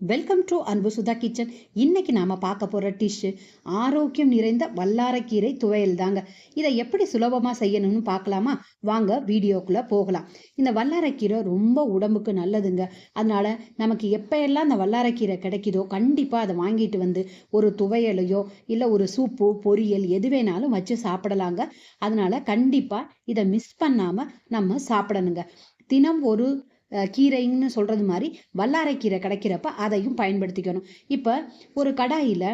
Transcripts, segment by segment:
Welcome to அன்பு Sudha kitchen இன்னைக்கு நாம பார்க்க போற டிஷ்ஷு ஆரோக்கியம் நிறைந்த வல்லாரக்கீரை துவையல் தாங்க இதை எப்படி சுலபமா செய்யணும்னு பார்க்கலாமா? வாங்க வீடியோக்குள்ள போகலாம். இந்த வல்லாரக்கீரை ரொம்ப உடம்புக்கு நல்லதுங்க. அதனால நமக்கு எப்ப எல்லாம் இந்த வல்லாரக்கீரை கிடைக்குதோ கண்டிப்பா அதை வாங்கிட்டு வந்து ஒரு துவையலையோ இல்லை ஒரு சூப்பு பொரியல் எது வேணாலும் வச்சு சாப்பிடலாங்க. அதனால கண்டிப்பா இதை மிஸ் பண்ணாம நம்ம சாப்பிடணுங்க. தினம் ஒரு கீரைன்னு சொல்கிறது மாதிரி வல்லாரைக்கீரை கிடைக்கிறப்ப அதையும் பயன்படுத்திக்கணும். இப்போ ஒரு கடாயில்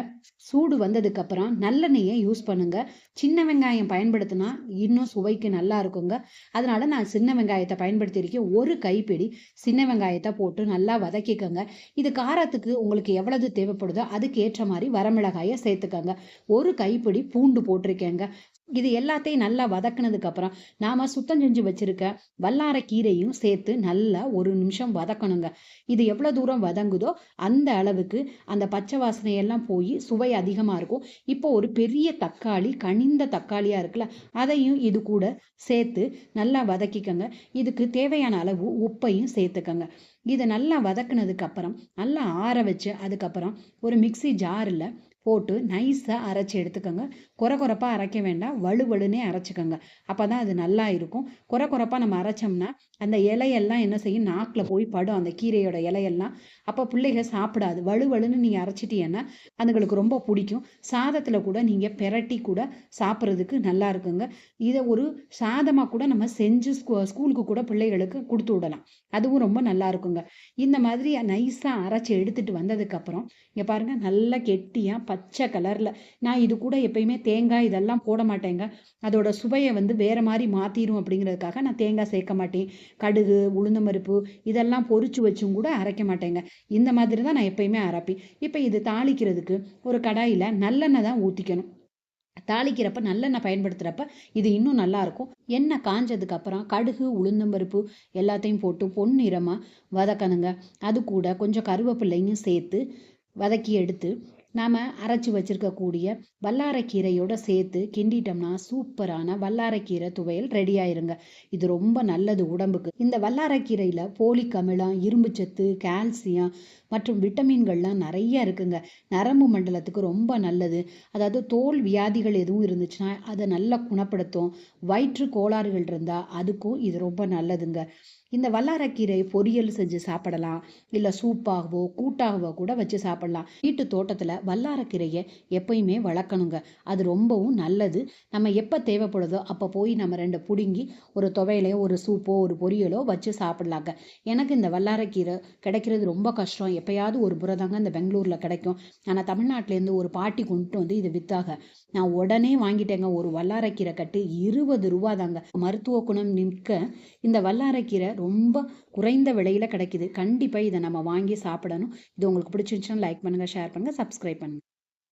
சூடு வந்ததுக்கப்புறம் நல்லெண்ணெயை யூஸ் பண்ணுங்கள் சின்ன வெங்காயம் பயன்படுத்தினா இன்னும் சுவைக்கு நல்லா இருக்குங்க. அதனால நான் சின்ன வெங்காயத்தை பயன்படுத்தியிருக்கேன். ஒரு கைப்பிடி சின்ன வெங்காயத்தை போட்டு நல்லா வதக்கிக்கோங்க. இது காரத்துக்கு உங்களுக்கு எவ்வளவு தேவைப்படுதோ அதுக்கு ஏற்ற மாதிரி வரமிளகாயை சேர்த்துக்கோங்க. ஒரு கைப்பிடி பூண்டு போட்டிருக்கேங்க. இது எல்லாத்தையும் நல்லா வதக்குனதுக்கப்புறம் அப்புறம் நாம சுத்தம் செஞ்சு வச்சிருக்க வல்லார கீரையும் சேர்த்து நல்லா ஒரு நிமிஷம் வதக்கணுங்க. இது எவ்வளவு தூரம் வதங்குதோ அந்த அளவுக்கு அந்த பச்சை வாசனை எல்லாம் போய் சுவை அதிகமா இருக்கும். இப்போ ஒரு பெரிய தக்காளி கனிந்த தக்காளியா இருக்குல்ல அதையும் இது கூட சேர்த்து நல்லா வதக்கிக்கங்க. இதுக்கு தேவையான அளவு உப்பையும் சேர்த்துக்கங்க. இதை நல்லா வதக்குனதுக்கு அப்புறம் நல்லா ஆற வச்சு அதுக்கப்புறம் ஒரு மிக்ஸி ஜாரில் போட்டு நைஸாக அரைச்சி எடுத்துக்கோங்க. குறை குறைப்பாக அரைக்க வேண்டாம். வலுவலுன்னே அரைச்சிக்கோங்க. அப்போ தான் அது நல்லா இருக்கும். குறை குறைப்பாக நம்ம அரைச்சோம்னா அந்த இலையெல்லாம் என்ன செய்யும்? நாக்கில் போய் படும். அந்த கீரையோட இலையெல்லாம். அப்போ பிள்ளைகள் சாப்பிடாது. வலுவலுன்னு நீங்கள் அரைச்சிட்டீங்கன்னா அதுங்களுக்கு ரொம்ப பிடிக்கும். சாதத்தில் கூட நீங்கள் பெரட்டி கூட சாப்பிட்றதுக்கு நல்லா இருக்குங்க. இதை ஒரு சாதமாக கூட நம்ம செஞ்சு ஸ்கூ ஸ்கூலுக்கு கூட பிள்ளைகளுக்கு கொடுத்து விடலாம். அதுவும் ரொம்ப நல்லா இருக்குங்க. இந்த மாதிரி நைஸாக அரைச்சி எடுத்துகிட்டு வந்ததுக்கப்புறம் இங்கே பாருங்கள் நல்லா கெட்டியாக பச்சை கலரில். நான் இது கூட எப்பயுமே தேங்காய் இதெல்லாம் போட மாட்டேங்க. அதோட சுவையை வந்து வேற மாதிரி மாற்றிடும் அப்படிங்கிறதுக்காக நான் தேங்காய் சேர்க்க மாட்டேன். கடுகு உளுந்தம்பருப்பு இதெல்லாம் பொறிச்சு வச்சும் கூட அரைக்க மாட்டேங்க. இந்த மாதிரி தான் நான் எப்பயுமே அரைப்பேன். இப்போ இது தாளிக்கிறதுக்கு ஒரு கடாயில் நல்லெண்ணெய் தான் ஊற்றிக்கணும் தாளிக்கிறப்ப நல்லெண்ணெய் பயன்படுத்துகிறப்ப இது இன்னும் நல்லாயிருக்கும் எண்ணெய் காஞ்சதுக்கு அப்புறம் கடுகு உளுந்தம்பருப்பு எல்லாத்தையும் போட்டு பொன்னிறமாக வதக்கணுங்க. அது கூட கொஞ்சம் கருவேப்பிள்ளையும் சேர்த்து வதக்கி எடுத்து நாம் அரைச்சி வச்சிருக்கக்கூடிய வல்லாரைக்கீரையோட சேர்த்து கிண்டிட்டோம்னா சூப்பரான வல்லாரைக்கீரை துவையல் ரெடி ஆயிருங்க. இது ரொம்ப நல்லது உடம்புக்கு. இந்த வல்லாரைக்கீரையில் போலிக் அமிலம் இரும்புச்சத்து கால்சியம் மற்றும் விட்டமின்கள்லாம் நிறைய இருக்குங்க. நரம்பு மண்டலத்துக்கு ரொம்ப நல்லது. அதாவது தோல் வியாதிகள் எதுவும் இருந்துச்சுன்னா அதை நல்லா குணப்படுத்தும். வயிற்று கோளாறுகள் இருந்தால் அதுக்கும் இது ரொம்ப நல்லதுங்க. இந்த வல்லாரக்கீரை பொரியல் செஞ்சு சாப்பிடலாம். இல்லை சூப்பாகவோ கூட்டாகவோ கூட வச்சு சாப்பிடலாம். வீட்டு தோட்டத்தில் வல்லாரக்கீரையை எப்பயுமே வளர்க்கணுங்க. அது ரொம்பவும் நல்லது. நம்ம எப்போ தேவைப்படுதோ அப்போ போய் நம்ம ரெண்டு பிடுங்கி ஒரு துவையிலையோ ஒரு சூப்போ ஒரு பொரியலோ வச்சு சாப்பிடலாங்க. எனக்கு இந்த வல்லாரக்கீரை கிடைக்கிறது ரொம்ப கஷ்டம். எப்பயாவது ஒரு புறம் தாங்க இந்த பெங்களூரில் கிடைக்கும். ஆனால் தமிழ்நாட்டிலேருந்து ஒரு பாட்டி கொண்டுட்டு வந்து இது வித்தாக நான் உடனே வாங்கிட்டேங்க. ஒரு வல்லாரக்கீரை கட்டு இருபது ரூபா தாங்க. மருத்துவ குணம் நிற்க இந்த வல்லாரக்கீரை ரொம்ப குறைந்த விலையில் கிடைக்குது. கண்டிப்பாக இதை நம்ம வாங்கி சாப்பிடணும். இது உங்களுக்கு பிடிச்சிருந்துச்சுன்னா லைக் பண்ணுங்கள் ஷேர் பண்ணுங்கள் சப்ஸ்கிரைப் பண்ணுங்கள்